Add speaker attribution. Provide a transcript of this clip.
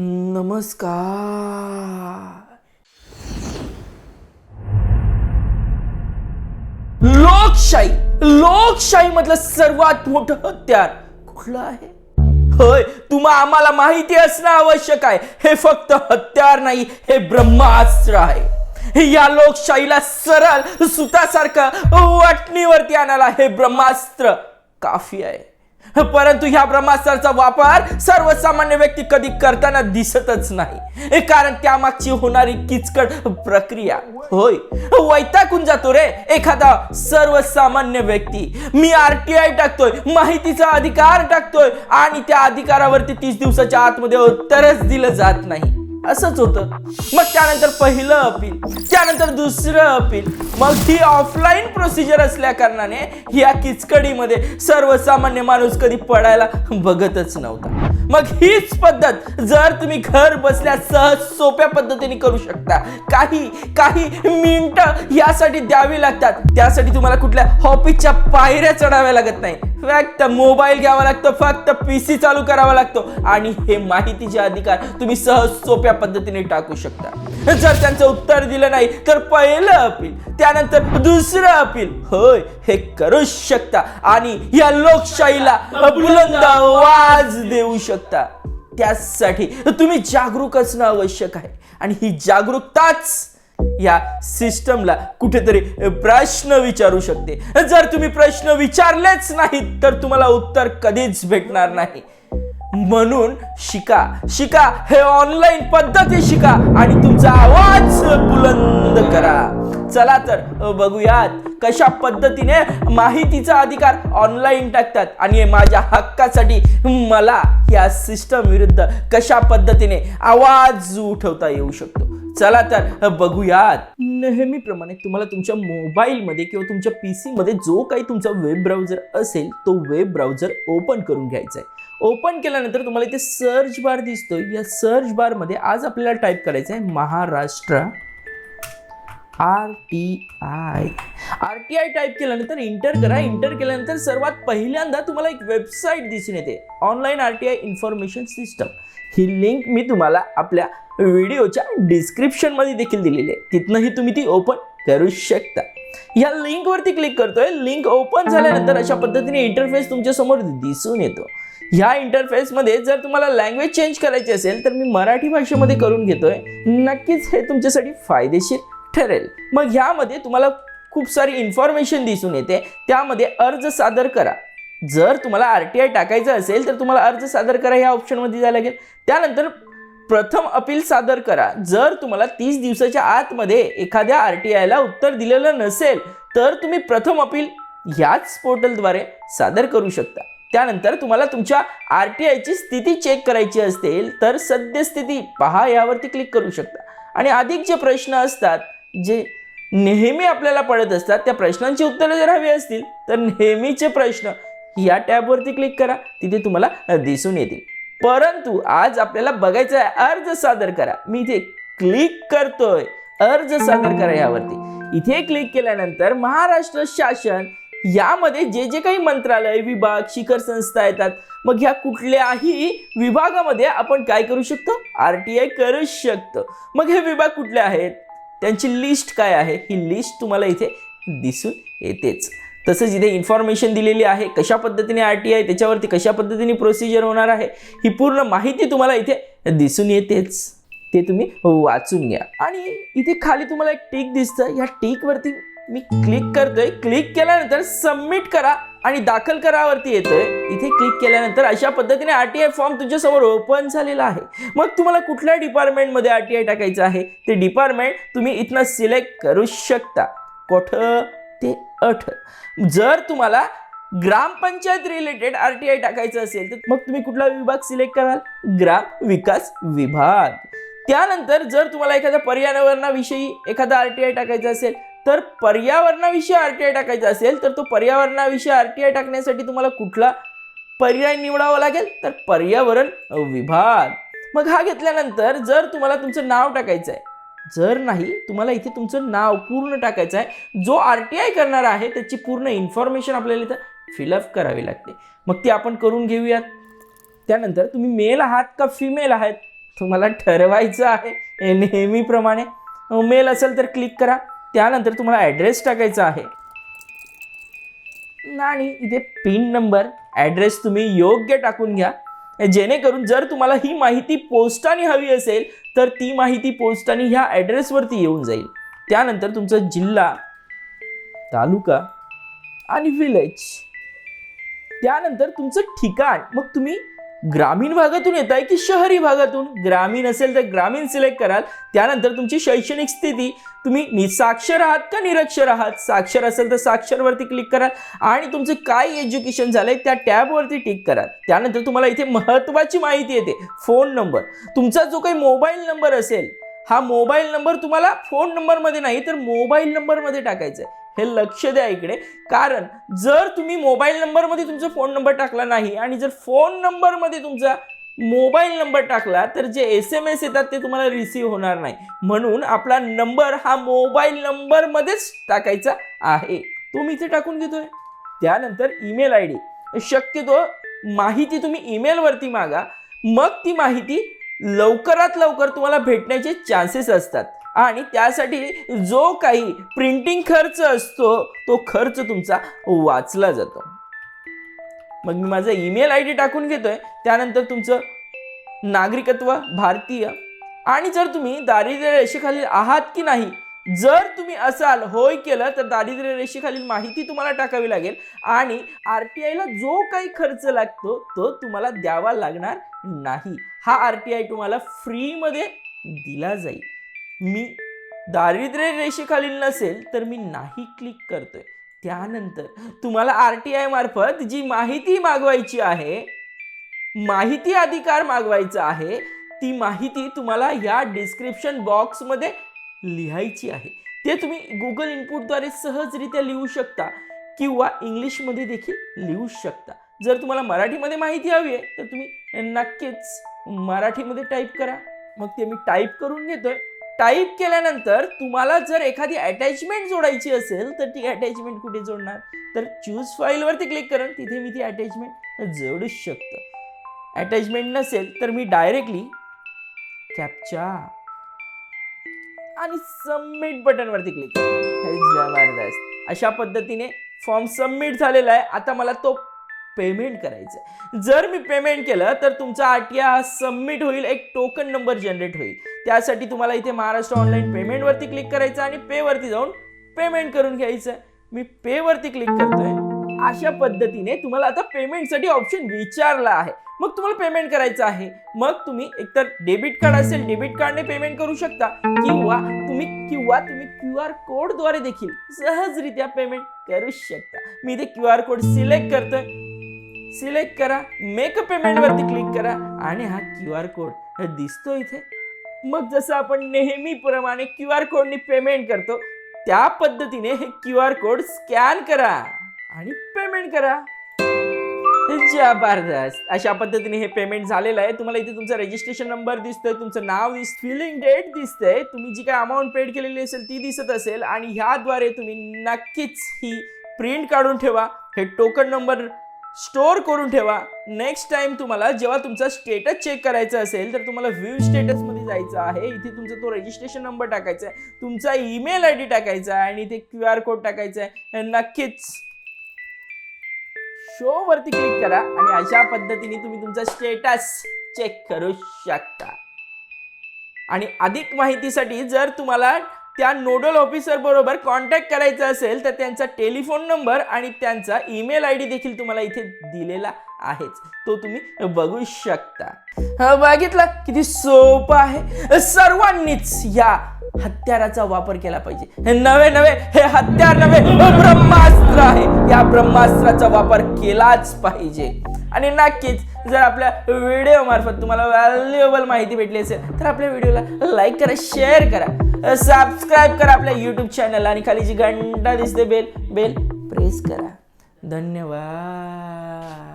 Speaker 1: नमस्कार. लोकशाही. लोकशाही मधलं सर्वात मोठं हत्यार कुठलं आहे? होय तुम्हा आम्हाला माहिती असणं आवश्यक आहे. हे फक्त हत्यार नाही हे ब्रह्मास्त्र आहे. या लोकशाहीला सरळ सुतासारखं वाटणीवरती आणायला हे ब्रह्मास्त्र काफी आहे. परंतु ह्या ब्रह्मास्त्राचा वापर सर्वसामान्य व्यक्ती कधी करताना दिसतच नाही. कारण त्यामागची होणारी किचकट प्रक्रिया. होय. वैतागून जातो रे एखादा सर्वसामान्य व्यक्ती. मी आर टी आय टाकतोय माहितीचा अधिकार टाकतोय आणि त्या अधिकारावरती तीस दिवसाच्या आतमध्ये उत्तरच दिलं जात नाही. असंच होतं. मग त्यानंतर पहिलं अपील त्यानंतर दुसरं अपील. मग ही ऑफलाईन प्रोसिजर असल्या कारणाने या किचकडीमध्ये सर्वसामान्य माणूस कधी पडायला बघतच नव्हता. मग हीच पद्धत जर तुम्ही घर बसल्या सहज सोप्या पद्धतीने करू शकता. काही काही मिनिटं यासाठी द्यावी लागतात. त्यासाठी तुम्हाला कुठल्या हॉपीच्या पायऱ्या चढाव्या लागत नाही. फक्त मोबाईल घ्यावा लागतो फक्त पीसी चालू करावा लागतो. आणि हे माहितीचे अधिकार तुम्ही सहज सोप्या पद्धतीने टाकू शकता. जर त्यांचं उत्तर दिलं नाही तर पहिलं अपील त्यानंतर दुसरं अपील. होय हे करू शकता. आणि या लोकशाहीला बुलंद आवाज देऊ शकता. त्यासाठी तुम्ही जागरूक असणं आवश्यक आहे. आणि ही जागरूकताच या सिस्टमला कुठेतरी प्रश्न विचारू शकते. जर तुम्ही प्रश्न विचारलेच नाहीत तर तुम्हाला उत्तर कधीच भेटणार नाही. म्हणून शिका. शिका हे ऑनलाईन पद्धती शिका आणि तुमचा आवाज बुलंद करा. चला तर बघूयात कशा पद्धतीने माहितीचा अधिकार ऑनलाईन टाकतात आणि माझ्या हक्कासाठी मला या सिस्टम विरुद्ध कशा पद्धतीने आवाज उठवता येऊ शकतो. चला तर बघूयात. नेहमीप्रमाणे तुम्हाला तुमच्या मोबाईलमध्ये किंवा तुमच्या पी सीमध्ये जो काही तुमचा वेब ब्राउझर असेल तो वेब ब्राउझर ओपन करून घ्यायचा आहे. ओपन केल्यानंतर तुम्हाला इथे सर्च बार दिसतोय. या सर्च बारमध्ये आज आपल्याला टाईप करायचं आहे Maharashtra R T I. R T I type केल्यानंतर इंटर करा. इंटर केल्यानंतर सर्वात पहिल्यांदा तुम्हाला एक वेबसाईट दिसून येते. Online R T I information system he link मी तुम्हाला आपल्या व्हिडिओच्या डिस्क्रिप्शनमध्ये देखील दिलेली आहे. तिथनंही तुम्ही ती ओपन करू शकता. या लिंकवरती क्लिक करतोय. लिंक ओपन झाल्यानंतर अशा पद्धतीने इंटरफेस तुमच्यासमोर दिसून येतो. ह्या इंटरफेसमध्ये जर तुम्हाला लँग्वेज चेंज करायची असेल तर मी मराठी भाषेमध्ये करून घेतोय. नक्कीच हे तुमच्यासाठी फायदेशीर ठरेल. मग ह्यामध्ये तुम्हाला खूप सारी इन्फॉर्मेशन दिसून येते. त्यामध्ये अर्ज सादर करा. जर तुम्हाला आर टी आय टाकायचं असेल तर तुम्हाला अर्ज सादर करा ह्या ऑप्शनमध्ये जायला लागेल. त्यानंतर प्रथम अपील सादर करा. जर तुम्हाला तीस दिवसाच्या आतमध्ये एखाद्या आर टी आयला उत्तर दिलेलं नसेल तर तुम्ही प्रथम अपील ह्याच पोर्टलद्वारे सादर करू शकता. त्यानंतर तुम्हाला तुमच्या आर टी आयची स्थिती चेक करायची असेल तर सद्यस्थिती पहा यावरती क्लिक करू शकता. आणि अधिक जे प्रश्न असतात जे नेहमी आपल्याला पडत असतात त्या प्रश्नांची उत्तरं जर हवी असतील तर नेहमीचे प्रश्न या टॅबवरती क्लिक करा. तिथे तुम्हाला दिसून येतील. परंतु आज आपल्याला बघायचं आहे अर्ज सादर करा. मी इथे क्लिक करतोय. अर्ज सादर करा यावरती. इथे क्लिक केल्यानंतर महाराष्ट्र शासन यामध्ये जे जे काही मंत्रालय विभाग शिखर संस्था येतात. मग ह्या कुठल्याही विभागामध्ये आपण काय करू शकतो? आर टी आय करू शकतो. मग हे विभाग कुठले आहेत? त्यांची लिस्ट काय आहे? ही लिस्ट तुम्हाला इथे दिसून येतेच. तसंच इथे इन्फॉर्मेशन दिलेली आहे कशा पद्धतीने आर टी आय त्याच्यावरती कशा पद्धतीने प्रोसिजर होणार आहे ही पूर्ण माहिती तुम्हाला इथे दिसून येतेच. ते तुम्ही वाचून घ्या. आणि इथे खाली तुम्हाला एक टिक दिसतं. या टिकवरती मी क्लिक करतोय. क्लिक केल्यानंतर सबमिट करा आणि दाखल करावरती येतोय. इथे क्लिक केल्यानंतर अशा पद्धतीने आर टी आय फॉर्म तुमच्यासमोर ओपन झालेला आहे. मग तुम्हाला कुठल्या डिपार्टमेंटमध्ये आर टी आय टाकायचं आहे? ते डिपार्टमेंट तुम्ही इथनं सिलेक्ट करू शकता. कुठं? ते अठ. जर तुम्हाला ग्रामपंचायत रिलेटेड आर टी आय टाकायचं असेल तर मग तुम्ही कुठला विभाग सिलेक्ट कराल? ग्राम विकास विभाग. त्यानंतर जर तुम्हाला एखाद्या पर्यावरणाविषयी एखादा आर टी आय टाकायचा असेल तर पर्यावरणाविषयी आर टी आय टाकायचा असेल तर तो पर्यावरणाविषयी आर टी आय टाकण्यासाठी तुम्हाला कुठला पर्याय निवडावा लागेल? तर पर्यावरण विभाग. मग हा घेतल्यानंतर जर तुम्हाला तुमचं नाव टाकायचं आहे जर नाही तुम्हाला इथे तुमचं नाव पूर्ण टाकायचं आहे जो आर टी आय करणार आहे त्याची पूर्ण इन्फॉर्मेशन आपल्याला इथं फिलअप करावी लागते. मग ती आपण करून घेऊयात. त्यानंतर तुम्ही मेल आहात का फिमेल आहात? तुम्हाला ठरवायचं आहे नेहमीप्रमाणे. मेल असेल तर क्लिक करा. त्यानंतर तुम्हाला ॲड्रेस टाकायचा आहे. आणि इथे पिन नंबर ॲड्रेस तुम्ही योग्य टाकून घ्या. जेणेकरून जर तुम्हाला ही माहिती पोस्टाने हवी असेल तर ती माहिती पोस्टाने ह्या ॲड्रेसवरती येऊन जाईल. त्यानंतर तुमचा जिल्हा तालुका आणि विलेज त्यानंतर तुमचं ठिकाण. मग तुम्ही ग्रामीण भागातून येत आहे की शहरी भागातून? ग्रामीण असेल तर ग्रामीण सिलेक्ट कराल. त्यानंतर तुमची शैक्षणिक स्थिती. तुम्ही निसाक्षर आहात का निरक्षर आहात? साक्षर असेल तर साक्षरवरती क्लिक कराल. आणि तुमचं काय एज्युकेशन झालंय त्या टॅबवरती टिक कराल. त्यानंतर तुम्हाला इथे महत्त्वाची माहिती येते. फोन नंबर तुमचा जो काही मोबाईल नंबर असेल हा मोबाईल नंबर तुम्हाला फोन नंबरमध्ये नाही तर मोबाईल नंबरमध्ये टाकायचा आहे हे लक्ष द्या इकडे. कारण जर तुम्ही मोबाईल नंबरमध्ये तुमचा फोन नंबर टाकला नाही आणि जर फोन नंबरमध्ये तुमचा मोबाईल नंबर टाकला तर जे एस एम एस येतात ते तुम्हाला रिसीव्ह होणार नाही. म्हणून आपला नंबर हा मोबाईल नंबरमध्येच टाकायचा आहे. तो मी इथे टाकून घेतोय त्यानंतर ईमेल आय डी शक्यतो माहिती तुम्ही ईमेलवरती मागा. मग ती माहिती लवकरात लवकर तुम्हाला भेटण्याचे चान्सेस असतात. आणि त्यासाठी जो काही प्रिंटिंग खर्च असतो तो खर्च तुमचा वाचला जातो. मग मी माझा ईमेल आय डी टाकून घेतोय. त्यानंतर तुमचं नागरिकत्व भारतीय. आणि जर तुम्ही दारिद्र्य रेषेखालील आहात की नाही जर तुम्ही असाल होय केलं तर दारिद्र्य रेषेखालील माहिती तुम्हाला टाकावी लागेल. आणि आर टी आयला जो काही खर्च लागतो तो तुम्हाला द्यावा लागणार नाही. हा आर टी आय तुम्हाला फ्रीमध्ये दिला जाईल. मी दारिद्र्य रेषेखालील नसेल तर मी नाही क्लिक करतोय. त्यानंतर तुम्हाला आर टी आय मार्फत जी माहिती मागवायची आहे माहिती अधिकार मागवायचा आहे ती माहिती तुम्हाला या डिस्क्रिप्शन बॉक्समध्ये लिहायची आहे. ते तुम्ही गुगल इनपुटद्वारे सहजरित्या लिहू शकता किंवा इंग्लिशमध्ये देखील लिहू शकता. जर तुम्हाला मराठीमध्ये माहिती हवी आहे तर तुम्ही नक्कीच मराठीमध्ये टाईप करा. मग ते मी टाईप करून घेतोय. टाईप केल्यानंतर तुम्हाला जर एखादी अटॅचमेंट जोडायची असेल तर ती अटॅचमेंट कुठे जोडणार? तर चूज फाईलवरती क्लिक करा तिथे मी ती अटॅचमेंट जोडू शकतो. अटॅचमेंट नसेल तर मी डायरेक्टली कॅपचा आणि सबमिट बटनवरती क्लिक जबरदस्त. अशा पद्धतीने फॉर्म सबमिट झालेला आहे. आता मला तो पेमेंट करायचं जर मी पेमेंट केलं तर तुमचा आर टी सबमिट होईल एक टोकन नंबर जनरेट होईल. त्यासाठी तुम्हाला इथे महाराष्ट्र ऑनलाईन पेमेंटवरती क्लिक करायचं आणि पेवरती जाऊन पेमेंट करून घ्यायचं. मी पेवरती क्लिक करतोय. अशा पद्धतीने तुम्हाला आता पेमेंटसाठी ऑप्शन विचारला आहे. मग तुम्हाला पेमेंट करायचं आहे. मग तुम्ही एकतर डेबिट कार्ड असेल डेबिट कार्डने पेमेंट करू शकता. किंवा तुम्ही किंवा तुम्ही क्यू आर कोडद्वारे देखील सहजरित्या पेमेंट करू शकता. मी इथे क्यू आर कोड सिलेक्ट करतोय. सिलेक्ट करा मेक पेमेंटवरती क्लिक करा आणि हा क्यू आर कोड दिसतो इथे. मग जसं आपण नेहमीप्रमाणे क्यू आर कोडनी पेमेंट करतो त्या पद्धतीने हे क्यू आर कोड स्कॅन करा आणि पेमेंट करा. जबरदस्त. अशा पद्धतीने हे पेमेंट झालेलं आहे. तुम्हाला इथे तुमचा रजिस्ट्रेशन नंबर दिसतोय तुमचं नाव दिस फिलिंग डेट दिसतंय. तुम्ही जी काय अमाऊंट पेड केलेली असेल ती दिसत असेल आणि ह्याद्वारे तुम्ही नक्कीच ही प्रिंट काढून ठेवा. हे टोकन नंबर स्टोअर करून ठेवा. नेक्स्ट टाइम तुम्हाला जेव्हा तुमचा स्टेटस चेक करायचा असेल तर तुम्हाला व्ह्यू स्टेटसमध्ये जायचं आहे. इथे तुमचा तो रजिस्ट्रेशन नंबर टाकायचा आहे. तुमचा ईमेल आय डी टाकायचा आहे आणि इथे क्यू आर कोड टाकायचा आहे. नक्कीच. शो वरती क्लिक करा आणि अशा पद्धतीने तुम्ही तुमचा स्टेटस चेक करू शकता. आणि अधिक माहितीसाठी जर तुम्हाला त्या नोडल ऑफिसर बरोबर कॉन्टॅक्ट करायचा असेल तर त्यांचा टेलिफोन नंबर आणि त्यांचा ईमेल आय डी देखील तुम्हाला इथे दिलेला आहेच. तो तुम्ही बघू शकता. बघितला बघितलं? किती सोपं आहे. सर्वांनीच या हत्याराचा वापर केला पाहिजे. हे नवे नवे हे हत्यार नवे ब्रह्मास्त्र आहे. या ब्रह्मास्त्राचा वापर केलाच पाहिजे. आणि नक्कीच जर आपल्या व्हिडिओ मार्फत तुम्हाला व्हॅल्युएबल माहिती भेटली असेल तर आपल्या व्हिडिओला लाईक करा शेअर करा. सबस्क्राईब करा आपल्या यूट्यूब चॅनल आणि खाली जी घंटा दिसते बेल बेल प्रेस करा. धन्यवाद.